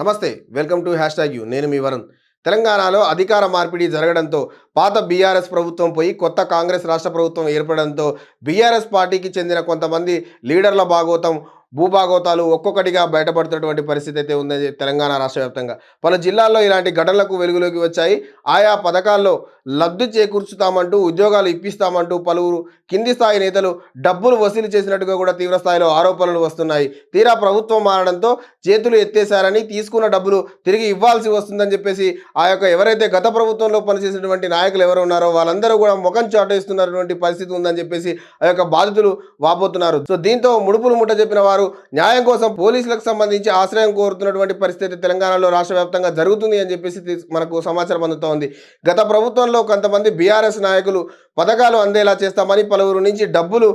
నమస్తే welcome to hashtag you. నేను మీ వరుణ్. తెలంగాణలో అధికార మార్పిడి జరగడంతో పాత బీఆర్ఎస్ ప్రభుత్వం పోయి కొత్త కాంగ్రెస్ రాష్ట్ర ప్రభుత్వం ఏర్పడడంతో బీఆర్ఎస్ పార్టీకి చెందిన కొంతమంది లీడర్ల భాగోతం భూభాగోతాలు ఒక్కొక్కటిగా బయటపడుతున్నటువంటి పరిస్థితి అయితే ఉందని తెలంగాణ రాష్ట్ర వ్యాప్తంగా. పలు జిల్లాల్లో ఇలాంటి ఘటనలకు వెలుగులోకి వచ్చాయి. ఆయా పథకాల్లో లబ్ధి చేకూర్చుతామంటూ ఉద్యోగాలు ఇప్పిస్తామంటూ పలువురు కింది స్థాయి నేతలు డబ్బులు వసూలు చేసినట్టుగా కూడా తీవ్ర స్థాయిలో ఆరోపణలు వస్తున్నాయి. తీరా ప్రభుత్వం మారడంతో చేతులు ఎత్తేశారని తీసుకున్న డబ్బులు తిరిగి ఇవ్వాల్సి వస్తుందని చెప్పేసి ఆ యొక్క ఎవరైతే గత ప్రభుత్వంలో పనిచేసినటువంటి నాయకులు ఎవరు ఉన్నారో వాళ్ళందరూ కూడా ముఖం చాటేస్తున్నటువంటి పరిస్థితి ఉందని చెప్పేసి ఆ యొక్క బాధితులు వాపోతున్నారు. సో దీంతో ముడుపులు ముట్ట చెప్పిన వారు న్యాయం కోసం పోలీసులకు సంబంధించి ఆశ్రయం కోరుతున్నటువంటి పరిస్థితి తెలంగాణలో రాష్ట్ర వ్యాప్తంగా జరుగుతుంది అని చెప్పేసి మనకు సమాచారం అందుతోంది. గత ప్రభుత్వంలో కొంతమంది బీఆర్ఎస్ నాయకులు పథకాలు అందేలా చేస్తామని పలువురు నుంచి డబ్బులు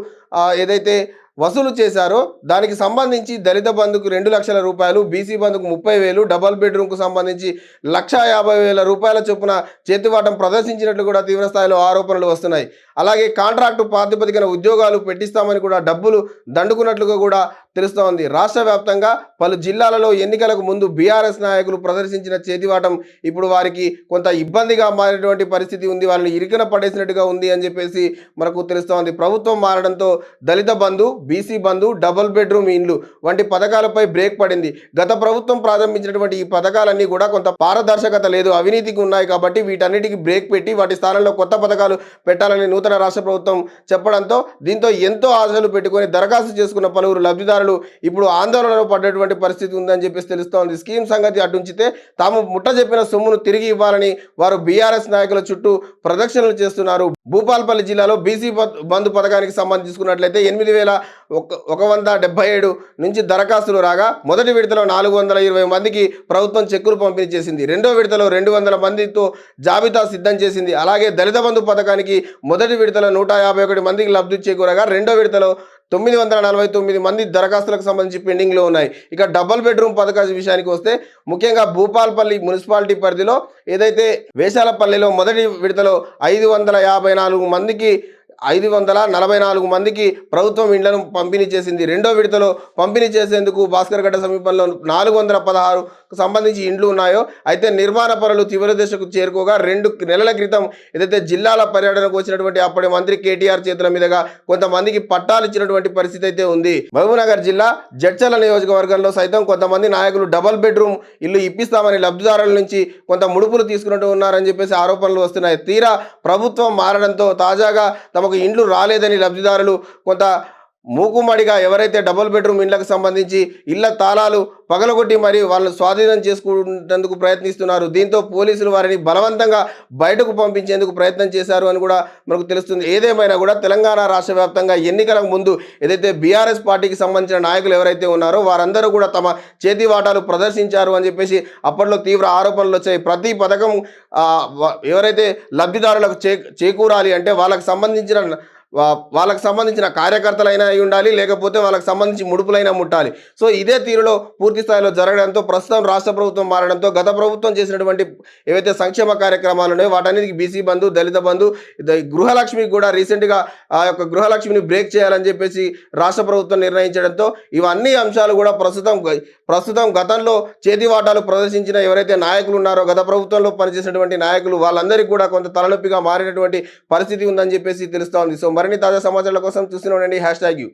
ఏదైతే వసూలు చేశారో దానికి సంబంధించి దళిత బంధుకు రెండు లక్షల రూపాయలు బీసీ బంధుకు ముప్పై వేలు డబల్ బెడ్రూమ్కు సంబంధించి లక్ష యాభై వేల రూపాయల చొప్పున చేతివాటం ప్రదర్శించినట్లు కూడా తీవ్ర స్థాయిలో ఆరోపణలు వస్తున్నాయి. అలాగే కాంట్రాక్టు ప్రాతిపదికన ఉద్యోగాలు పెట్టిస్తామని కూడా డబ్బులు దండుకున్నట్లుగా కూడా తెలుస్తోంది. రాష్ట్ర వ్యాప్తంగా పలు జిల్లాలలో ఎన్నికలకు ముందు బీఆర్ఎస్ నాయకులు ప్రదర్శించిన చేతివాటం ఇప్పుడు వారికి కొంత ఇబ్బందిగా మారినటువంటి పరిస్థితి ఉంది. వాళ్ళని ఇరికిన పడేసినట్టుగా ఉంది అని చెప్పేసి మనకు తెలుస్తోంది. ప్రభుత్వం మారడంతో దళిత బంధు బీసీ బంధు డబుల్ బెడ్రూమ్ ఇండ్లు వంటి పథకాలపై బ్రేక్ పడింది. గత ప్రభుత్వం ప్రారంభించినటువంటి ఈ పథకాలన్నీ కూడా కొంత పారదర్శకత లేదు. అవినీతికి ఉన్నాయి కాబట్టి వీటన్నిటికీ బ్రేక్ పెట్టి వాటి స్థానంలో కొత్త పథకాలు పెట్టాలని నూతన రాష్ట్ర ప్రభుత్వం చెప్పడంతో దీంతో ఎంతో ఆశలు పెట్టుకొని దరఖాస్తు చేసుకున్న పలువురు లబ్ధిదారులు ఇప్పుడు ఆందోళనలో పడ్డటువంటి పరిస్థితి ఉందని చెప్పేసి తెలుస్తోంది స్కీమ్ సంగతి అటుంచితే తాము ముట్ట చెప్పిన సొమ్మును తిరిగి ఇవ్వాలని వారు బీఆర్ఎస్ నాయకుల చుట్టూ ప్రదక్షిణలు చేస్తున్నారు. భూపాల్పల్లి జిల్లాలో బీసీ బంధు పథకానికి సంబంధించుకున్నట్లయితే ఎనిమిది వేల ఒక ఒక వంద డెబ్బై ఏడు నుంచి దరఖాస్తులు రాగా మొదటి విడతలో నాలుగు వందల ఇరవై మందికి ప్రభుత్వం చెక్కులు పంపిణీ చేసింది. రెండో విడతలో రెండు వందల మందితో జాబితా సిద్ధం చేసింది. అలాగే దళిత బంధు పథకానికి మొదటి విడతలో నూట యాభై ఒకటి మందికి లబ్ధి చేకూరగా రెండో విడతలో తొమ్మిది వందల నలభై తొమ్మిది మంది దరఖాస్తులకు సంబంధించి పెండింగ్లో ఉన్నాయి. ఇక డబుల్ బెడ్రూమ్ పథకం విషయానికి వస్తే ముఖ్యంగా భూపాల్పల్లి మున్సిపాలిటీ పరిధిలో ఏదైతే వేషాలపల్లిలో మొదటి విడతలో ఐదు వందల యాభై నాలుగు మందికి ఐదు వందల నలభై నాలుగు మందికి ప్రభుత్వం ఇండ్లను పంపిణీ చేసింది. రెండో విడతలో పంపిణీ చేసేందుకు భాస్కర్ గడ్డ సమీపంలో నాలుగు వందల పదహారు సంబంధించి ఇండ్లు ఉన్నాయో అయితే నిర్మాణ పనులు తీవ్ర దశకు చేరుకోగా రెండు నెలల క్రితం ఏదైతే జిల్లాల పర్యటనకు వచ్చినటువంటి అప్పటి మంత్రి కేటీఆర్ చేతుల మీదుగా కొంతమందికి పట్టాలు ఇచ్చినటువంటి పరిస్థితి అయితే ఉంది. మహబూబ్నగర్ జిల్లా జడ్చల నియోజకవర్గంలో సైతం కొంతమంది నాయకులు డబల్ బెడ్రూమ్ ఇల్లు ఇప్పిస్తామని లబ్ధిదారుల నుంచి కొంత ముడుపులు తీసుకున్నట్టు ఉన్నారని చెప్పేసి ఆరోపణలు వస్తున్నాయి. తీరా ప్రభుత్వం మారడంతో తాజాగా తమ తమకు ఇండ్లు రాలేదని లబ్ధిదారులు కొంత మూకుమ్మడిగా ఎవరైతే డబుల్ బెడ్రూమ్ ఇండ్లకు సంబంధించి ఇళ్ళ తాళాలు పగలగొట్టి మరి వాళ్ళు స్వాధీనం చేసుకునేందుకు ప్రయత్నిస్తున్నారు. దీంతో పోలీసులు వారిని బలవంతంగా బయటకు పంపించేందుకు ప్రయత్నం చేశారు అని కూడా మనకు తెలుస్తుంది. ఏదేమైనా కూడా తెలంగాణ రాష్ట్ర వ్యాప్తంగా ఎన్నికలకు ముందు ఏదైతే బీఆర్ఎస్ పార్టీకి సంబంధించిన నాయకులు ఎవరైతే ఉన్నారో వారందరూ కూడా తమ చేతి వాటాలు ప్రదర్శించారు అని చెప్పేసి అప్పట్లో తీవ్ర ఆరోపణలు వచ్చాయి. ప్రతి పథకం ఎవరైతే లబ్ధిదారులకు చేకూరాలి అంటే వాళ్ళకు సంబంధించిన వాళ్ళకి సంబంధించిన కార్యకర్తలైనా అయి ఉండాలి లేకపోతే వాళ్ళకి సంబంధించి ముడుపులైనా ముట్టాలి. సో ఇదే తీరులో పూర్తి స్థాయిలో జరగడంతో ప్రస్తుతం రాష్ట్ర ప్రభుత్వం మారడంతో గత ప్రభుత్వం చేసినటువంటి ఏవైతే సంక్షేమ కార్యక్రమాలు ఉన్నాయో వాటన్నిటికి బీసీ బంధు దళిత బంధు ఇది గృహలక్ష్మికి కూడా రీసెంట్గా ఆ యొక్క గృహలక్ష్మిని బ్రేక్ చేయాలని చెప్పేసి రాష్ట్ర ప్రభుత్వం నిర్ణయించడంతో ఇవన్నీ అంశాలు కూడా ప్రస్తుతం ప్రస్తుతం గతంలో చేతి వాటాలు ప్రదర్శించిన ఎవరైతే నాయకులు ఉన్నారో గత ప్రభుత్వంలో పనిచేసినటువంటి నాయకులు వాళ్ళందరికీ కూడా కొంత తలనొప్పిగా మారినటువంటి పరిస్థితి ఉందని చెప్పేసి తెలుస్తోంది సో మరిన్ని తాజా సమాచారాల కోసం చూస్తూనే ఉండండి. Hash tag you